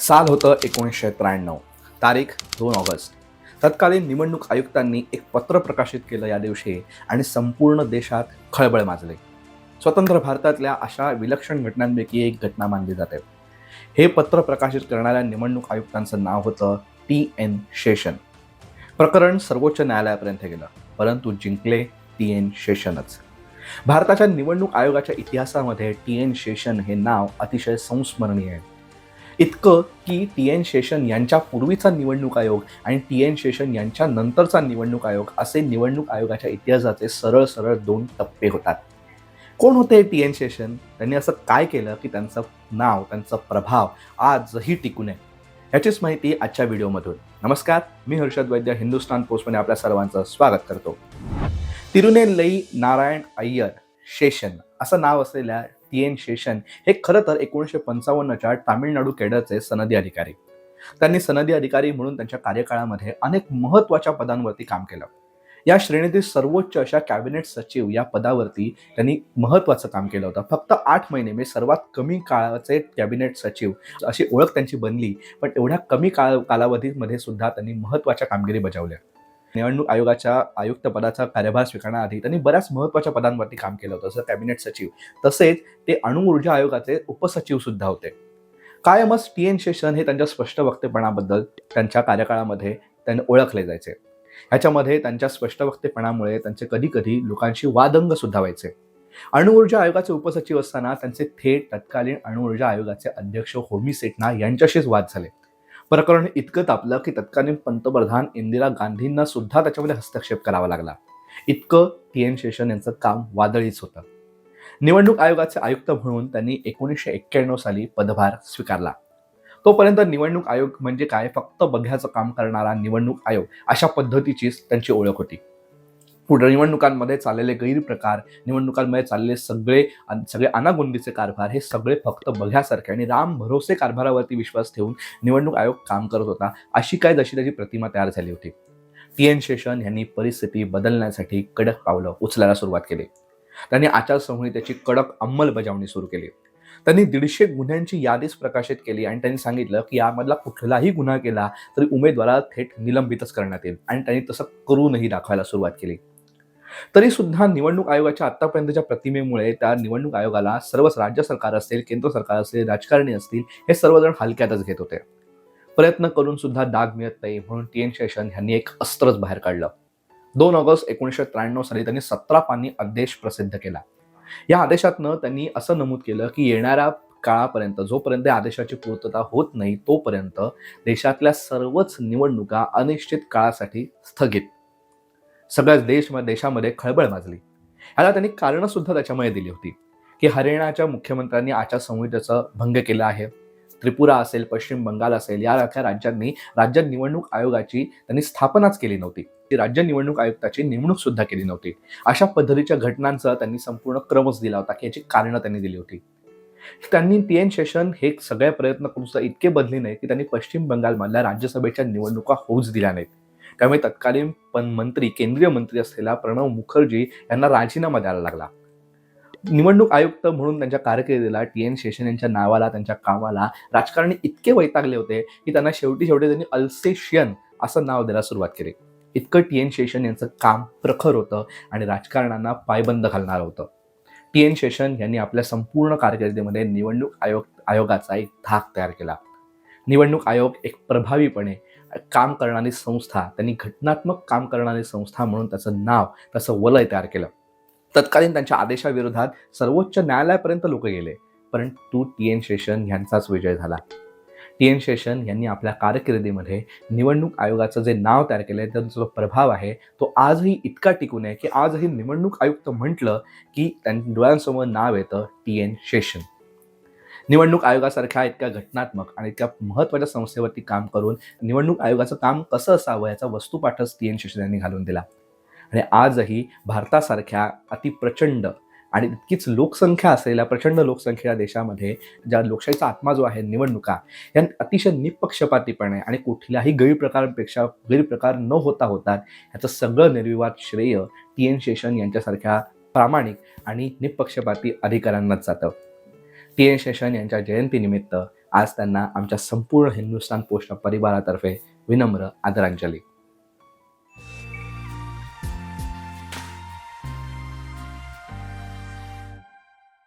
साल होतं एकोणीसशे त्र्याण्णव तारीख दोन ऑगस्ट. तत्कालीन निवडणूक आयुक्तांनी एक पत्र प्रकाशित केलं या दिवशी आणि संपूर्ण देशात खळबळ माजले. स्वतंत्र भारतातल्या अशा विलक्षण घटनांपैकी एक घटना मानली जाते. हे पत्र प्रकाशित करणाऱ्या निवडणूक आयुक्तांचं नाव होतं टी एन शेषन. प्रकरण सर्वोच्च न्यायालयापर्यंत गेलं परंतु जिंकले टी एन शेषनच. भारताच्या निवडणूक आयोगाच्या इतिहासामध्ये टी एन शेषन हे नाव अतिशय संस्मरणीय आहे. इतकं की टी एन शेषन यांच्या पूर्वीचा निवडणूक आयोग आणि टी एन शेषन यांच्या नंतरचा निवडणूक आयोग असे निवडणूक आयोगाच्या इतिहासाचे सरळ सरळ दोन टप्पे होतात. कोण होते टी एन शेषन त्यांनी असं काय केलं की त्यांचं नाव त्यांचा प्रभाव आजही टिकून आहे? ह्याचीच माहिती आजच्या व्हिडिओमधून. नमस्कार मी हर्षद वैद्य हिंदुस्तान पोस्टमध्ये आपल्या सर्वांचं स्वागत करतो. तिरुनेलई नारायण अय्यर शेषन असं नाव असलेल्या टी एन शेषन हे खरं तर एकोणीसशे पंचावन्नच्या तामिळनाडू केडरचे सनदी अधिकारी. त्यांनी सनदी अधिकारी म्हणून त्यांच्या कार्यकाळामध्ये अनेक महत्त्वाच्या पदांवरती काम केलं. या श्रेणीतील सर्वोच्च अशा कॅबिनेट सचिव या पदावरती त्यांनी महत्त्वाचं काम केलं होतं. फक्त आठ महिने म्हणजे सर्वात कमी काळाचे कॅबिनेट सचिव अशी ओळख त्यांची बनली पण एवढ्या कमी काळ कालावधीमध्ये सुद्धा त्यांनी महत्त्वाच्या कामगिरी बजावल्या. निवडणूक आयोगाच्या आयुक्त पदाचा कार्यभार स्वीकारण्याआधी त्यांनी बऱ्याच महत्त्वाच्या पदांवरती काम केलं होतं जसं कॅबिनेट सचिव. तसेच ते अणुऊर्जा आयोगाचे उपसचिव सुद्धा होते. कायमच टी एन शेषन हे त्यांच्या स्पष्ट वक्तेपणाबद्दल त्यांच्या कार्यकाळामध्ये त्यांनी ओळखले जायचे. ह्याच्यामध्ये त्यांच्या स्पष्ट वक्तेपणामुळे त्यांचे कधी कधी लोकांशी वादंग सुद्धा व्हायचे. अणुऊर्जा आयोगाचे उपसचिव असताना त्यांचे थेट तत्कालीन अणुऊर्जा आयोगाचे अध्यक्ष होमी सेठना यांच्याशीच वाद झाले. प्रकरण इतकं तापलं की तत्कालीन पंतप्रधान इंदिरा गांधींना सुद्धा त्याच्यामध्ये हस्तक्षेप करावा लागला. इतकं टी एन शेषन यांचं काम वादळीच होतं. निवडणूक आयोगाचे आयुक्त म्हणून त्यांनी एकोणीसशे एक्क्याण्णव साली पदभार स्वीकारला. तोपर्यंत निवडणूक आयोग म्हणजे काय? फक्त बघ्याचं काम करणारा निवडणूक आयोग अशा पद्धतीचीच त्यांची ओळख होती. पुढे निवडणुकांमध्ये चाललेले गैरप्रकार निवडणुकांमध्ये चाललेले सगळे सगळे अनागोंदीचे कारभार हे सगळे फक्त बघ्यासारखे आणि राम भरोसे कारभारावरती विश्वास ठेवून निवडणूक आयोग काम करत होता अशी काय जशी त्याची प्रतिमा तयार झाली होती. टी एन शेषन यांनी परिस्थिती बदलण्यासाठी कडक पावलं उचलायला सुरुवात केली. त्यांनी आचारसंहितेची कडक अंमलबजावणी सुरू केली. त्यांनी दीडशे गुन्ह्यांची यादीच प्रकाशित केली आणि त्यांनी सांगितलं की यामधला कुठलाही गुन्हा केला तरी उमेदवाराला थेट निलंबितच करण्यात येईल आणि त्यांनी तसं करूनही दाखवायला सुरुवात केली. तरी सुद्धा निवडणूक आयोगाच्या आतापर्यंतच्या प्रतिमेमुळे त्या निवडणूक आयोगाला सर्वच राज्य सरकार असेल केंद्र सरकार असेल राजकारणी असतील हे सर्वजण हलक्यातच घेत होते. प्रयत्न करून सुद्धा डाग मिळत नाही म्हणून टी एन शेषन यांनी एक अस्त्रच बाहेर काढलं. दोन ऑगस्ट एकोणीसशे त्र्याण्णव साली त्यांनी सतरा पानी आदेश प्रसिद्ध केला. या आदेशातनं त्यांनी असं नमूद केलं की येणाऱ्या काळापर्यंत जोपर्यंत या आदेशाची पूर्तता होत नाही तोपर्यंत देशातल्या सर्वच निवडणुका अनिश्चित काळासाठी स्थगित सगळ्याच देश देशामध्ये खळबळ माजली. ह्याला त्यांनी कारणं सुद्धा त्याच्यामुळे दिली होती. की हरियाणाच्या मुख्यमंत्र्यांनी आचारसंहितेचा भंग केला आहे. त्रिपुरा असेल पश्चिम बंगाल असेल यासारख्या राज्यांनी राज्य निवडणूक आयोगाची त्यांनी स्थापनाच केली नव्हती. ती राज्य निवडणूक आयुक्ताची नेमणूक सुद्धा केली नव्हती. अशा पद्धतीच्या घटनांचा त्यांनी संपूर्ण क्रमच दिला होता की याची कारणं त्यांनी दिली होती. त्यांनी टी एन शेषन हे सगळे प्रयत्न करून सुद्धा इतके बदले नाही की त्यांनी पश्चिम बंगालमधल्या राज्यसभेच्या निवडणुका होऊच दिल्या नाहीत. त्यामुळे तत्कालीन पण मंत्री केंद्रीय मंत्री असलेला प्रणव मुखर्जी यांना राजीनामा द्यायला लागला. निवडणूक आयुक्त म्हणून त्यांच्या कारकिर्दीला टी एन शेषन यांच्या नावाला त्यांच्या कामाला राजकारणी इतके वैतागले होते की त्यांना शेवटी शेवटी त्यांनी अल्सेशियन असं नाव द्यायला सुरुवात केली. इतकं टी एन शेषन यांचं काम प्रखर होतं आणि राजकारणांना पायबंद घालणार होतं. टी एन शेषन यांनी आपल्या संपूर्ण कारकिर्दीमध्ये निवडणूक आयोग आयोगाचा एक धाक तयार केला. निवडणूक आयोग एक प्रभावीपणे काम करणारी संस्था त्यांनी घटनात्मक काम करणारी संस्था म्हणून त्याचं नाव त्याचं वलय तयार केलं. तत्कालीन त्यांच्या आदेशाविरोधात सर्वोच्च न्यायालयापर्यंत लोक गेले परंतु टी एन शेषन यांचाच विजय झाला. टी एन शेषन यांनी आपल्या कारकिर्दीमध्ये निवडणूक आयोगाचं जे नाव तयार केलं आहे त्यांचा जो प्रभाव आहे तो आजही इतका टिकून आहे की आजही निवडणूक आयुक्त म्हटलं की त्यां डोळ्यांसमोर नाव येतं टी एन शेषन. निवडणूक आयोगासारख्या इतक्या घटनात्मक आणि इतक्या महत्त्वाच्या संस्थेवरती काम करून निवडणूक आयोगाचं काम कसं असावं याचा वस्तुपाठच टी एन शेषन यांनी घालून दिला. आणि आजही भारतासारख्या अतिप्रचंड आणि इतकीच लोकसंख्या असलेल्या प्रचंड लोकसंख्येच्या देशामध्ये ज्या लोकशाहीचा आत्मा जो आहे निवडणुका या अतिशय निपक्षपातीपणे आणि कुठल्याही गैरप्रकारांपेक्षा गैरप्रकार न होता होतात ह्याचं सगळं निर्विवाद श्रेय टी एन शेषन यांच्यासारख्या प्रामाणिक आणि निपक्षपाती अधिकाऱ्यांनाच जातं. टी एन शेषन यांच्या जयंतीनिमित्त आज त्यांना आमच्या संपूर्ण हिंदुस्तान पोस्ट परिवारातर्फे विनम्र आदरांजली.